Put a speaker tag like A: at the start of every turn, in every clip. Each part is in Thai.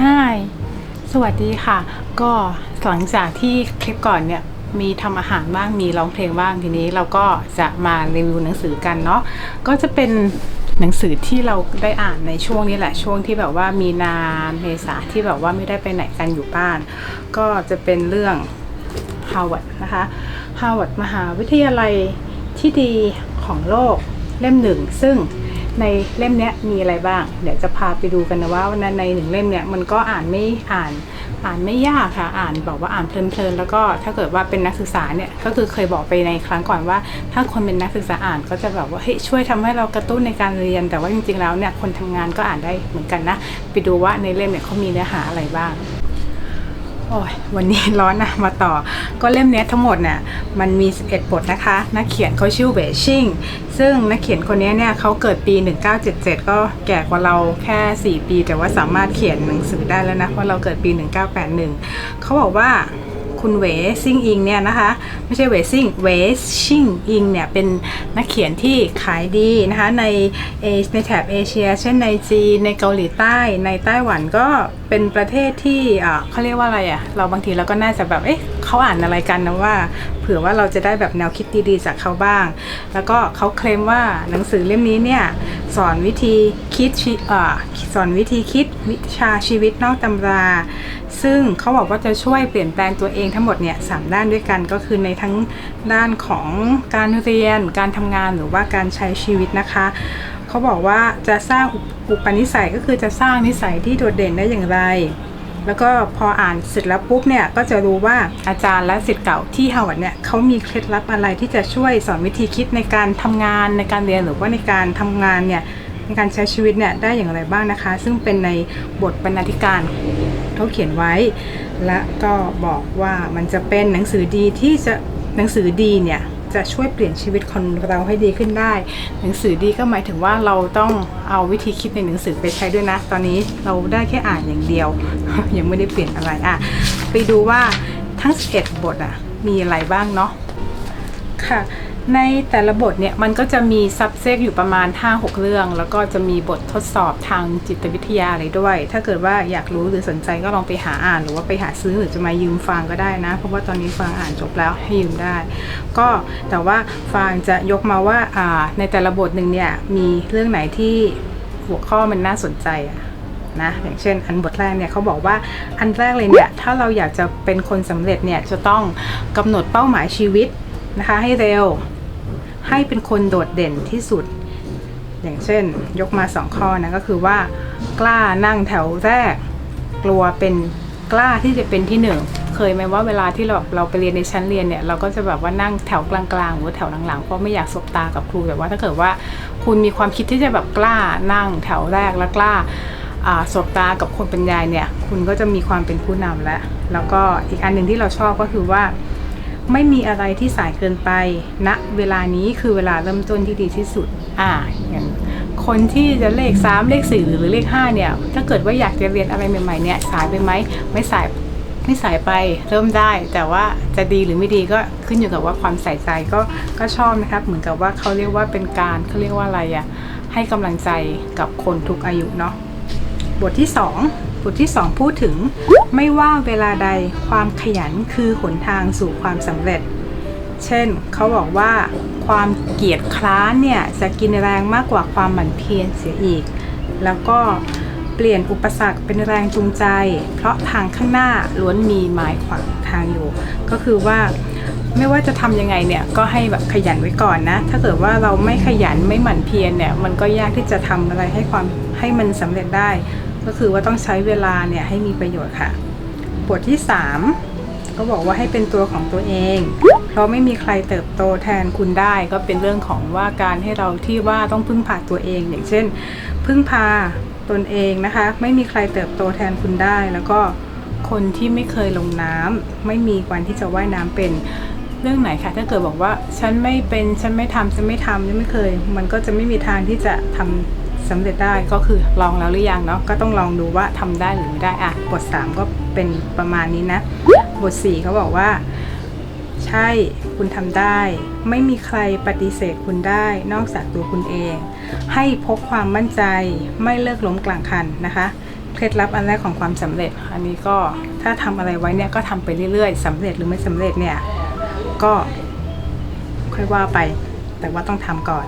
A: Hi สวัสดีค่ะ ก็หลังจากที่คลิปก่อนเนี่ยมีทำอาหารบ้างมีร้องเพลงบ้างทีนี้เราก็จะมารีวิวหนังสือกันเนาะก็จะเป็นหนังสือที่เราได้อ่านในช่วงนี้แหละช่วงที่แบบว่ามีนาเมษาที่แบบว่าไม่ได้ไปไหนกันอยู่บ้าน ก็จะเป็นเรื่องฮาวาดนะคะฮาวาดมหาวิทยาลัยที่ดีของโลกเล่มหนึ่งซึ่ง ในเล่มนี้มีอะไรบ้าง เดี๋ยวจะพาไปดูกันนะว่าในในหนึ่งเล่มเนี้ยมันก็อ่านไม่อ่านอ่านไม่ยากค่ะ อ่านบอกว่าอ่านเพลินๆแล้วก็ถ้าเกิดว่าเป็นนักศึกษาเนี่ยก็คือเคยบอกไปในครั้งก่อนว่า ถ้าคนเป็นนักศึกษาอ่านก็จะแบบว่าเฮ้ยช่วยทำให้เรากระตุ้นในการเรียน แต่ว่าจริงๆแล้วเนี่ยคนทำงานก็อ่านได้เหมือนกันนะ ไปดูว่าในเล่มเนี่ยเขามีเนื้อหาอะไรบ้าง โอ้ยวันนี้ร้อนนะมาต่อ ก็เล่มนี้ทั้งหมดเนี่ยมันมี 11 บทนะคะ นักเขียนเขาชื่อเวชิงซึ่งนักเขียนคนนี้เนี่ยเขาเกิดปี 1977 ก็แก่กว่าเราแค่ 4 ปี แต่ว่าสามารถเขียนหนังสือได้แล้วนะเพราะเราเกิดปี 1981 เขาบอกว่าคุณเวซิงอิงเนี่ยนะคะ ไม่ใช่เวซิงเวชิงอิงเนี่ยเป็นนักเขียนที่ขายดีนะคะในเอในแถบเอเชีย เช่นในจีนในเกาหลีใต้ในไต้หวันก็ เป็นประเทศที่เขาเรียกว่าอะไรอะ่ะ เราบางทีเราก็น่าจะแบบ เอ๊ะเขาอ่านอะไรกันนะว่า เผื่อว่าเราจะได้แบบแนวคิดดีๆจากเขาบ้าง แล้วก็เขาเคลมว่าหนังสือเล่มนี้เนี่ย สอนวิธีคิดชอ่าสอนวิธีคิดวิชาชีวิตนอกตำรา ซึ่งเขาบอกว่าจะช่วยเปลี่ยนแปลงตัวเองทั้งหมดเนี่ยสามด้านด้วยกันก็คือในทั้งด้านของการเรียน การทำงานหรือว่าการใช้ชีวิตนะคะ เขาบอกว่าจะสร้างอุปนิสัยก็คือจะสร้างนิสัยที่โดดเด่นได้อย่างไร แล้วก็พออ่านเสร็จแล้วปุ๊บเนี่ยก็จะรู้ว่าอาจารย์และศิษย์เก่าที่ฮาวาดเนี่ยเขามีเคล็ดลับอะไรที่จะช่วยสอนวิธีคิดในการทำงานในการเรียนหรือว่าในการทำงานเนี่ยในการใช้ชีวิตเนี่ยได้อย่างไรบ้างนะคะ ซึ่งเป็นในบทบรรณาธิการเขาเขียนไว้ และก็บอกว่ามันจะเป็นหนังสือดีที่จะหนังสือดีเนี่ย จะช่วยเปลี่ยนชีวิตคนเราให้ดีขึ้นได้ หนังสือดีก็หมายถึงว่าเราต้องเอาวิธีคิดในหนังสือไปใช้ด้วยนะ ตอนนี้เราได้แค่อ่านอย่างเดียว ยังไม่ได้เปลี่ยนอะไรอะไปดูว่าทั้ง 11 บทอะมีอะไรบ้างเนาะค่ะ ในแต่ละบทเนี่ยมันก็จะมีซับเซกอยู่ประมาณ 5-6 เรื่อง แล้วก็จะมีบททดสอบทางจิตวิทยาอะไรด้วย ถ้าเกิดว่าอยากรู้หรือสนใจก็ลองไปหาอ่าน หรือว่าไปหาซื้อหรือจะมายืมฟังก็ได้นะ เพราะว่าตอนนี้ฟังอ่านจบแล้วให้ยืมได้ ก็แต่ว่าฟังจะยกมาว่าอ่าในแต่ละบทหนึ่งเนี่ยมีเรื่องไหนที่หัวข้อมันน่าสนใจอะนะอย่างเช่นอันบทแรกเนี่ยเขาบอกว่าอันแรกเลยเนี่ยถ้าเราอยากจะเป็นคนสำเร็จเนี่ยจะต้องกำหนดเป้าหมายชีวิตนะคะให้เร็ว ให้เป็นคนโดดเด่นที่สุด อย่างเช่น ยกมาสองข้อนะก็คือว่ากล้านั่งแถวแรก กลัวเป็นกล้าที่จะเป็นที่หนึ่งเคยไหมว่าเวลาที่เราเราไปเรียนในชั้นเรียนเนี่ยเราก็จะแบบว่านั่งแถวกลางๆหรือแถวหลังๆเพราะไม่อยากสบตากับครูแต่ว่าถ้าเกิดว่าคุณมีความคิดที่จะแบบกล้านั่งแถวแรกและกล้าสบตากับคนบรรยายเนี่ย คุณก็จะมีความเป็นผู้นำแล้ว แล้วก็อีกอันหนึ่งที่เราชอบก็คือว่า ไม่มีอะไรที่สายเกินไปณนะเวลานี้คือเวลาเริ่มต้นที่ดีที่สุด อ่าอย่างคนที่จะเลข 3 เลข 4 หรือเลข 5 เนี่ย ถ้าเกิดว่าอยากจะเรียนอะไรใหม่ๆเนี่ย สายไปไหมไม่สายไม่สายไปเริ่มได้ แต่ว่าจะดีหรือไม่ดีก็ขึ้นอยู่กับว่าความใส่ใจก็ก็ชอบนะครับ เหมือนกับว่าเขาเรียกว่าเป็นการเขาเรียกว่าอะไรอะให้กำลังใจกับคนทุกอายุเนาะบทที่ 2 บทที่ 2 พูดถึง ไม่ว่าเวลาใดความขยันคือหนทางสู่ความสำเร็จ เช่น เขาบอกว่าความเกียจคร้านเนี่ย จะกินแรงมากกว่าความหมั่นเพียรเสียอีก แล้วก็เปลี่ยนอุปสรรคเป็นแรงจูงใจ เพราะทางข้างหน้าล้วนมีไม้ขวางทางอยู่ ก็คือว่าไม่ว่าจะทำยังไงเนี่ยก็ให้แบบขยันไว้ก่อนนะ ถ้าเกิดว่าเราไม่ขยันไม่หมั่นเพียรเนี่ย มันก็ยากที่จะทำอะไรให้ความให้มันสำเร็จได้ ก็คือว่าต้องใช้เวลาเนี่ยให้มีประโยชน์ค่ะ บทที่ 3 ก็บอกว่าให้เป็นตัวของตัวเอง เพราะไม่มีใครเติบโตแทนคุณได้ก็เป็นเรื่องของว่าการให้เราที่ว่าต้องพึ่งพาตัวเอง อย่างเช่น พึ่งพาตนเองนะคะ ไม่มีใครเติบโตแทนคุณได้ แล้วก็คนที่ไม่เคยลงน้ำไม่มีวันที่จะว่ายน้ำเป็นเรื่องไหนคะถ้าเกิดบอกว่าฉันไม่เป็นฉันไม่ทำฉันไม่ทำฉันไม่เคย มันก็จะไม่มีทางที่จะทำ สำเร็จได้ก็คือลองแล้วหรือยังเนาะก็ต้องลองดูว่าทำได้หรือไม่ได้อะบท 3 ก็เป็นประมาณนี้นะ บท4เขาบอกว่า ใช่คุณทำได้ ไม่มีใครปฏิเสธคุณได้ นอกจากตัวคุณเอง ให้พกความมั่นใจไม่เลิกล้มกลางคันนะคะเคล็ดลับอันแรกของความสำเร็จ อันนี้ก็ถ้าทำอะไรไว้เนี่ยก็ทำไปเรื่อยๆสำเร็จหรือไม่สำเร็จเนี่ยก็ค่อยว่าไป แต่ว่าต้องทำก่อน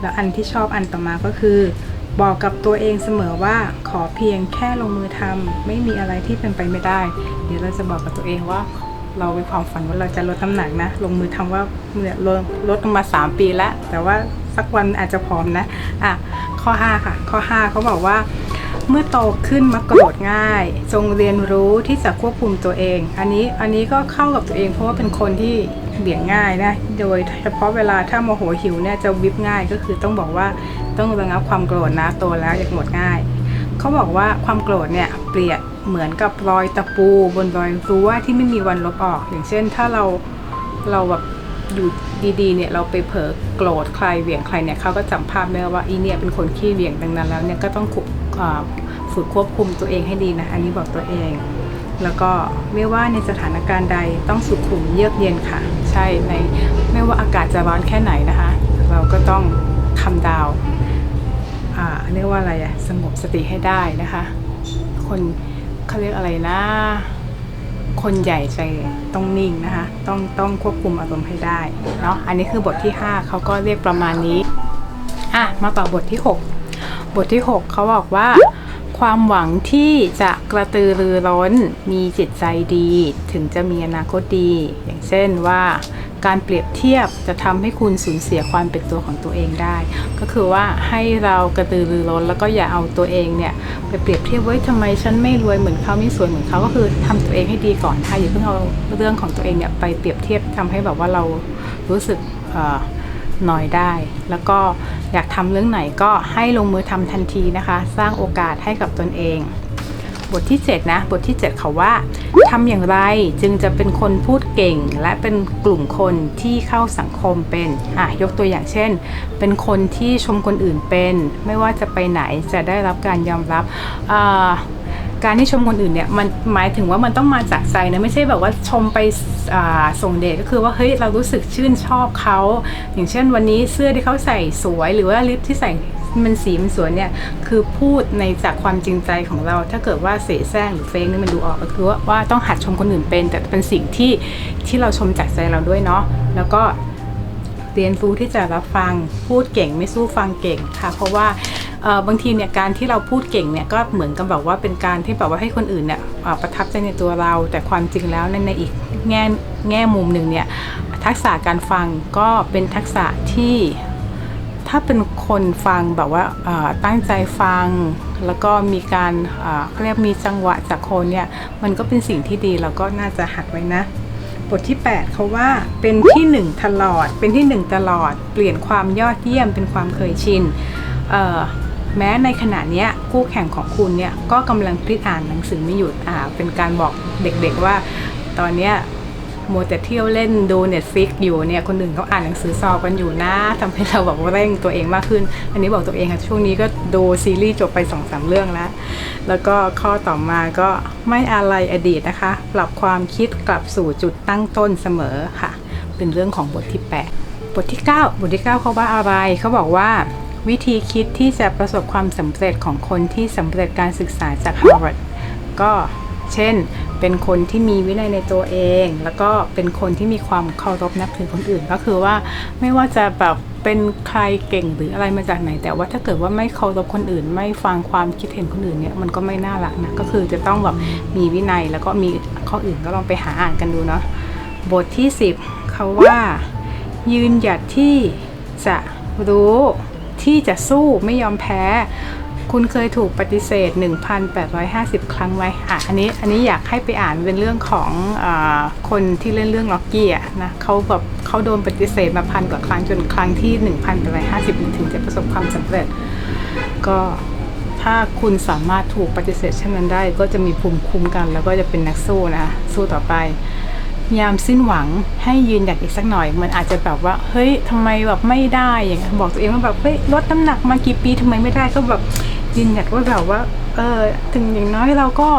A: แล้วอันที่ชอบอันต่อมาก็คือ บอกกับตัวเองเสมอว่าขอเพียงแค่ลงมือทำไม่มีอะไรที่เป็นไปไม่ได้ เดี๋ยวเราจะบอกกับตัวเองว่า เราเป็นความฝันว่าเราจะลดน้ำหนักนะ ลงมือทำว่าเนี่ยลดลดลงมา 3 ปีแล้ว แต่ว่าสักวันอาจจะพร้อมนะอะข้อ 5 ค่ะ ข้อ 5เขาบอกว่าเมื่อโตขึ้นมักโกรธง่าย จงเรียนรู้ที่จะควบคุมตัวเอง อันนี้อันนี้ก็เข้ากับตัวเองเพราะว่าเป็นคนที่ เบี่ยงง่ายนะ โดยเฉพาะเวลาถ้าโมโหหิวเนี่ยจะวิบง่ายก็คือต้องบอกว่าต้องระงับความโกรธนะโตแล้วอย่าโกรธง่าย เขาบอกว่าความโกรธเนี่ยเปรียบเหมือนกับรอยตะปู บนรอยรั้วที่ไม่มีวันลบออก อย่างเช่น ถ้าเราเราแบบอยู่ดีๆเนี่ยเราไปเผลอโกรธใครเหวี่ยงใครเนี่ยเขาก็จำภาพได้ว่าอีเนี่ยเป็นคนขี้เหวี่ยงดังนั้นแล้วเนี่ยก็ต้องฝึกควบคุมตัวเองให้ดีนะ อันนี้บอกตัวเอง แล้วก็ไม่ว่าในสถานการณ์ใดต้องสุขุมเยือกเย็นค่ะ ใช่ในไม่ว่าอากาศจะร้อนแค่ไหนนะคะ เราก็ต้องทำดาวอ่าเรียกว่าอะไรอะสงบสติให้ได้นะคะ คนเขาเรียกอะไรนะ คนใหญ่ใจต้องนิ่งนะคะ ต้องต้องควบคุมอารมณ์ให้ได้เนาะอันนี้คือบทที่ 5เขาก็เรียกประมาณนี้อะมาต่อบทที่ 6 บทที่ 6เขาบอกว่า ความหวังที่จะกระตือรือร้น มีจิตใจดี ถึงจะมีอนาคตดี อย่างเช่นว่าการเปรียบเทียบจะทำให้คุณสูญเสียความเป็นตัวของตัวเองได้ ก็คือว่าให้เรากระตือรือร้นแล้วก็อย่าเอาตัวเองเนี่ยไปเปรียบเทียบว้ยทำไมฉันไม่รวยเหมือนเขาไม่สวยเหมือนเขาก็คือทำตัวเองให้ดีก่อนค่ะอย่าเพิ่งเอาเรื่องของตัวเองเนี่ยไปเปรียบเทียบทำให้แบบว่าเรารู้สึกเอ่อ น่อยได้ แล้วก็อยากทำเรื่องไหนก็ให้ลงมือทำทันทีนะคะ สร้างโอกาสให้กับตนเอง บทที่ 7 นะ บทที่ 7 เขาว่าทำอย่างไรจึงจะเป็นคนพูดเก่ง และเป็นกลุ่มคนที่เข้าสังคมเป็นอะยกตัวอย่างเช่น เป็นคนที่ชมคนอื่นเป็น ไม่ว่าจะไปไหนจะได้รับการยอมรับอ่า การที่ชมคนอื่นเนี่ยมันหมายถึงว่ามันต้องมาจากใจนะไม่ใช่แบบว่าชมไปส่งเดชก็คือว่าเฮ้ยเรารู้สึกชื่นชอบเขาอย่างเช่นวันนี้เสื้อที่เขาใส่สวย หรือว่าลิปที่ใส่มันสีมันสวยเนี่ยคือพูดในจากความจริงใจของเรา ถ้าเกิดว่าเสแสร้งหรือเฟกนี่มันดูออกก็คือว่าว่าต้องหัดชมคนอื่นเป็น แต่เป็นสิ่งที่ที่เราชมจากใจเราด้วยเนาะแล้วก็เรียนรู้ที่จะรับฟังพูดเก่งไม่สู้ฟังเก่งค่ะ เพราะว่า บางทีเนี่ยการที่เราพูดเก่งเนี่ยก็เหมือนกับแบบว่าเป็นการที่แบบว่าให้คนอื่นเนี่ยประทับใจในตัวเรา แต่ความจริงแล้วในในอีกแง่แง่มุมหนึ่งเนี่ยทักษะการฟังก็เป็นทักษะที่ถ้าเป็นคนฟังแบบว่าตั้งใจฟัง แล้วก็มีการเรียกมีจังหวะจากคนเนี่ยมันก็เป็นสิ่งที่ดีแล้วก็น่าจะหัดไว้นะบทที่ 8เขาว่าเป็นที่หนึ่งตลอด เป็นที่หนึ่งตลอด เปลี่ยนความยอดเยี่ยมเป็นความเคยชินเแม้ในขณะนี้คู่แข่งของคุณเนี่ยก็กำลังพลิกอ่านหนังสือไม่หยุดอ่าเป็นการบอกเด็กๆว่า ตอนเนี้ยมัวแต่เที่ยวเล่นดูเน็ตฟิกอยู่เนี่ยคนอื่นเขาอ่านหนังสือสอบกันอยู่นะทำให้เราแบบว่าเร่งตัวเองมากขึ้น อันนี้บอกตัวเองค่ะช่วงนี้ก็ดูซีรีส์จบไปสองสามเรื่องแล้ว แล้วก็ข้อต่อมาก็ไม่อะไรอดีตนะคะ ปรับความคิดกลับสู่จุดตั้งต้นเสมอค่ะ เป็นเรื่องของบทที่ 8 บทที่ 9 บทที่ 9 เขาว่าอะไรเขาบอกว่า วิธีคิดที่จะประสบความสำเร็จของคนที่สำเร็จการศึกษาจาก Harvard ก็เช่น เป็นคนที่มีวินัยในตัวเอง แล้วก็เป็นคนที่มีความเคารพนับถือคนอื่น ก็คือว่าไม่ว่าจะแบบเป็นใครเก่งหรืออะไรมาจากไหน แต่ว่าถ้าเกิดว่าไม่เคารพคนอื่น ไม่ฟังความคิดเห็นคนอื่นเนี่ยมันก็ไม่น่ารักนะก็คือจะต้องแบบมีวินัยแล้วก็มีข้ออื่นก็ลองไปหาอ่านกันดูเนาะบทที่ 10เขาว่ายืนหยัดที่จะรู้ ที่จะสู้ไม่ยอมแพ้ คุณเคยถูกปฏิเสธ 1,850 ครั้งไหมอะอันนี้อันนี้อยากให้ไปอ่านเป็นเรื่องของอคนที่เล่นเรื่องล็อกกี้อะนะเขาแบบเขาโดนปฏิเสธมาพันกว่าครั้งจนครั้งที่ 1,850 ถึงจะประสบความสำเร็จ ก็ถ้าคุณสามารถถูกปฏิเสธเช่นนั้นได้ ก็จะมีภูมิคุ้มกัน แล้วก็จะเป็นนักสู้นะสู้ต่อไป ยามสิ้นหวังให้ยืนหยัดอีกสักหน่อย มันอาจจะแบบว่า เฮ้ยทำไมแบบไม่ได้อย่างบอกตัวเองว่าแบบเฮ้ยลดน้ำหนักมากี่ปีทำไมไม่ได้ก็แบบยืนหยัดว่าแบบว่าเออถึงอย่างน้อยเราก็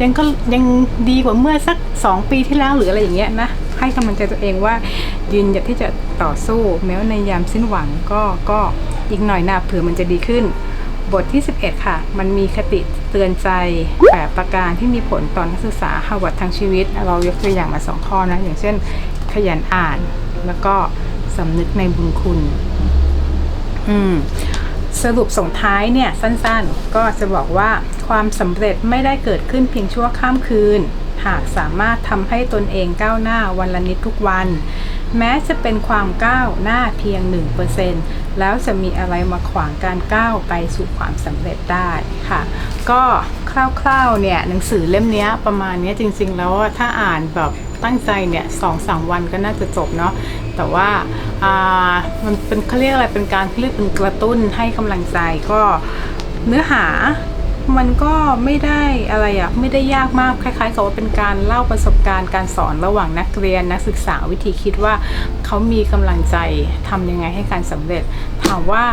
A: ยังก็ยังดีกว่าเมื่อสักสองปีที่แล้วหรืออะไรอย่างเงี้ยนะให้กำลังใจตัวเองว่า ยืนหยัดที่จะต่อสู้ แม้ว่าในยามสิ้นหวังก็ก็อีกหน่อยนะเผื่อมันจะดีขึ้น บทที่ 11 ค่ะ มันมีคติเตือนใจแบบประการที่มีผลต่อนักศึกษาฮาวาร์ดทั้งชีวิต เรายกตัวอย่างมาสองข้อนะ อย่างเช่น ขยันอ่านแล้วก็สำนึกในบุญคุณ อืมสรุปส่งท้ายเนี่ย สั้นๆ ก็จะบอกว่าความสำเร็จไม่ได้เกิดขึ้นเพียงชั่วข้ามคืน หากสามารถทำให้ตนเองก้าวหน้าวันละนิดทุกวัน แม้จะเป็นความก้าวหน้าเพียง 1%แล้วจะมีอะไรมาขวางการก้าวไปสู่ความสำเร็จได้ค่ะ ก็คร่าวๆเนี่ยหนังสือเล่มนี้ประมาณนี้จริงๆ แล้วถ้าอ่านแบบตั้งใจเนี่ยสองสามวันก็น่าจะจบเนาะแต่ว่ามันเป็นเขาเรียกอะไรเป็นการเรียกเป็นกระตุ้นให้กำลังใจก็เนื้อหา มันก็ไม่ได้อะไรอะไม่ได้ยากมากคล้ายๆกับว่าเป็นการเล่าประสบการณ์การสอนระหว่างนักเรียนนักศึกษาวิธีคิดว่าเขามีกำลังใจทำยังไงให้การสำเร็จ ถามว่า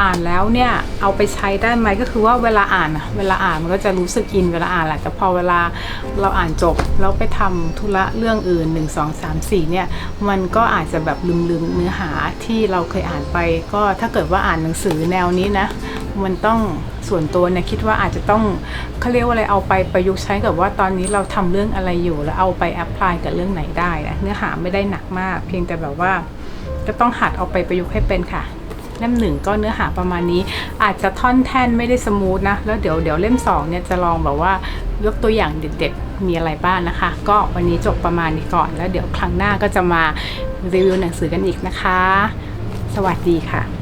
A: อ่านแล้วเนี่ยเอาไปใช้ได้ไหมก็คือว่าเวลาอ่านเวลาอ่านมันก็จะรู้สึกอินเวลาอ่านแหละแต่พอเวลาเราอ่านจบแล้วไปทำธุระเรื่องอื่น 1 2 3 4เนี่ยมันก็อาจจะแบบลืมๆเนื้อหาที่เราเคยอ่านไป ก็ถ้าเกิดว่าอ่านหนังสือแนวนี้นะ มันต้องส่วนตัวเนี่ยคิดว่าอาจจะต้องเขาเรียกว่าอะไรเอาไปประยุกต์ใช้กับว่าตอนนี้เราทำเรื่องอะไรอยู่ แล้วเอาไปแอพพลายกับเรื่องไหนได้นะเนื้อหาไม่ได้หนักมาก เพียงแต่แบบว่าก็ต้องหัดเอาไปประยุกต์ให้เป็นค่ะเล่มหนึ่งก็เนื้อหาประมาณนี้ อาจจะท่อนแท่นไม่ได้สมูทนะ แล้วเดี๋ยวเดี๋ยวเล่มสองเนี่ยจะลองแบบว่ายกตัวอย่างเด็ดๆ มีอะไรบ้างนะคะ ก็วันนี้จบประมาณนี้ก่อน แล้วเดี๋ยวครั้งหน้าก็จะมารีวิวหนังสือกันอีกนะคะ สวัสดีค่ะ